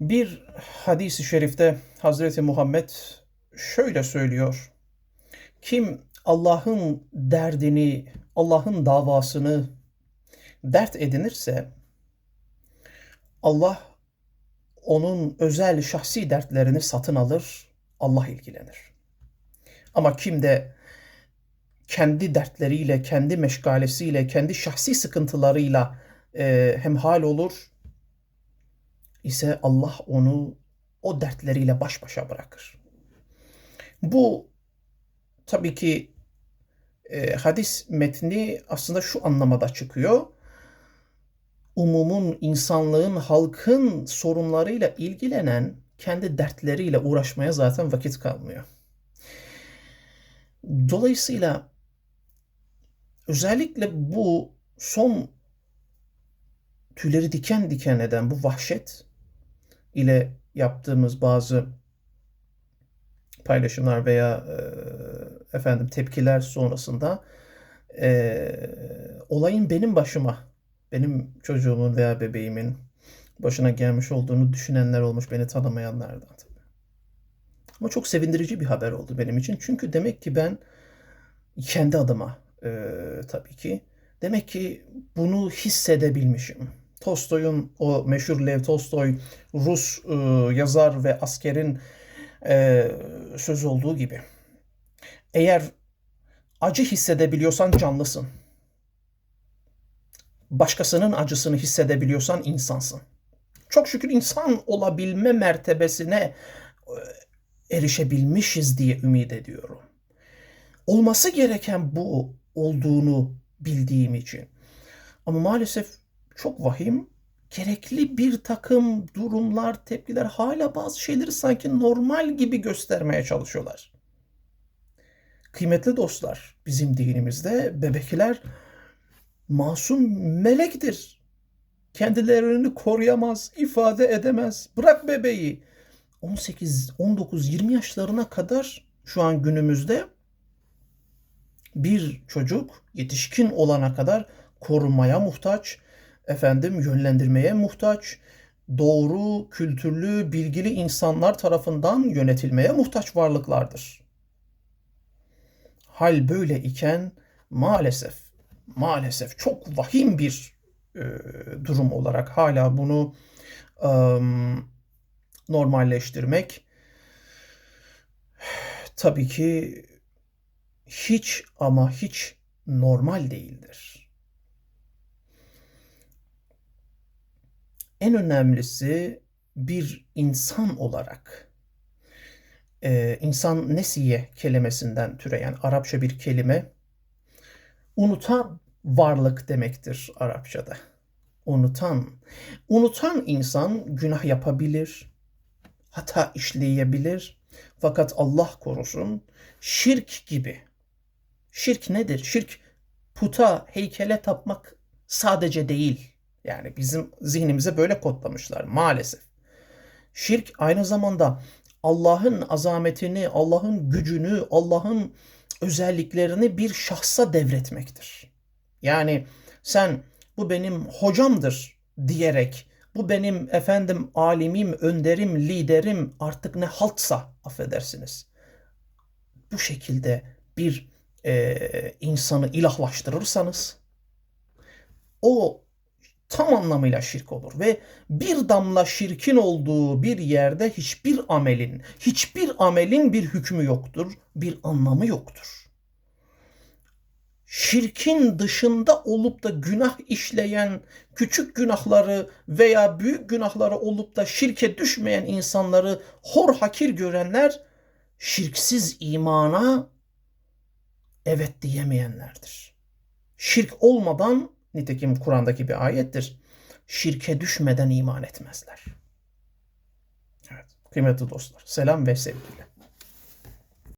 Bir hadis-i şerifte Hazreti Muhammed şöyle söylüyor. Kim Allah'ın derdini, Allah'ın davasını dert edinirse Allah onun özel şahsi dertlerini satın alır, Allah ilgilenir. Ama kim de kendi dertleriyle, kendi meşgalesiyle, kendi şahsi sıkıntılarıyla e, hemhal olur ise Allah onu o dertleriyle baş başa bırakır. Bu tabii ki e, hadis metni aslında şu anlamada çıkıyor. Umumun, insanlığın, halkın sorunlarıyla ilgilenen kendi dertleriyle uğraşmaya zaten vakit kalmıyor. Dolayısıyla özellikle bu son tüyleri diken diken eden bu vahşet ile yaptığımız bazı paylaşımlar veya e, efendim tepkiler sonrasında e, olayın benim başıma, benim çocuğumun veya bebeğimin başına gelmiş olduğunu düşünenler olmuş, beni tanımayanlardan. Ama çok sevindirici bir haber oldu benim için. Çünkü demek ki ben kendi adıma e, tabii ki demek ki bunu hissedebilmişim. Tolstoy'un o meşhur Lev Tolstoy Rus e, yazar ve askerin e, söz olduğu gibi. Eğer acı hissedebiliyorsan canlısın. Başkasının acısını hissedebiliyorsan insansın. Çok şükür insan olabilme mertebesine e, erişebilmişiz diye ümit ediyorum. Olması gereken bu olduğunu bildiğim için. Ama maalesef çok vahim. Gerekli bir takım durumlar, tepkiler hala bazı şeyleri sanki normal gibi göstermeye çalışıyorlar. Kıymetli dostlar, bizim dinimizde bebekler masum melektir. Kendilerini koruyamaz, ifade edemez. Bırak bebeği. 18, 19, 20 yaşlarına kadar şu an günümüzde bir çocuk yetişkin olana kadar korunmaya muhtaç, efendim yönlendirmeye muhtaç, doğru, kültürlü, bilgili insanlar tarafından yönetilmeye muhtaç varlıklardır. Hal böyle iken maalesef maalesef çok vahim bir e, durum olarak hala bunu e, normalleştirmek tabii ki hiç ama hiç normal değildir. En önemlisi bir insan olarak e, insan nesiye kelimesinden türeyen Arapça bir kelime unutan varlık demektir Arapçada. Unutan. Unutan insan günah yapabilir, hata işleyebilir. Fakat Allah korusun şirk gibi. Şirk nedir? Şirk puta, heykele tapmak sadece değil. Yani bizim zihnimize böyle kodlamışlar maalesef. Şirk aynı zamanda Allah'ın azametini, Allah'ın gücünü, Allah'ın özelliklerini bir şahsa devretmektir. Yani sen bu benim hocamdır diyerek bu benim efendim alimim, önderim, liderim artık ne haltsa affedersiniz. Bu şekilde bir e, insanı ilahlaştırırsanız o tam anlamıyla şirk olur ve bir damla şirkin olduğu bir yerde hiçbir amelin, hiçbir amelin bir hükmü yoktur, bir anlamı yoktur. Şirkin dışında olup da günah işleyen, küçük günahları veya büyük günahları olup da şirke düşmeyen insanları hor hakir görenler şirksiz imana evet diyemeyenlerdir. Şirk olmadan Nitekim Kur'an'daki bir ayettir. Şirke düşmeden iman etmezler. Evet, kıymetli dostlar. Selam ve sevgiyle.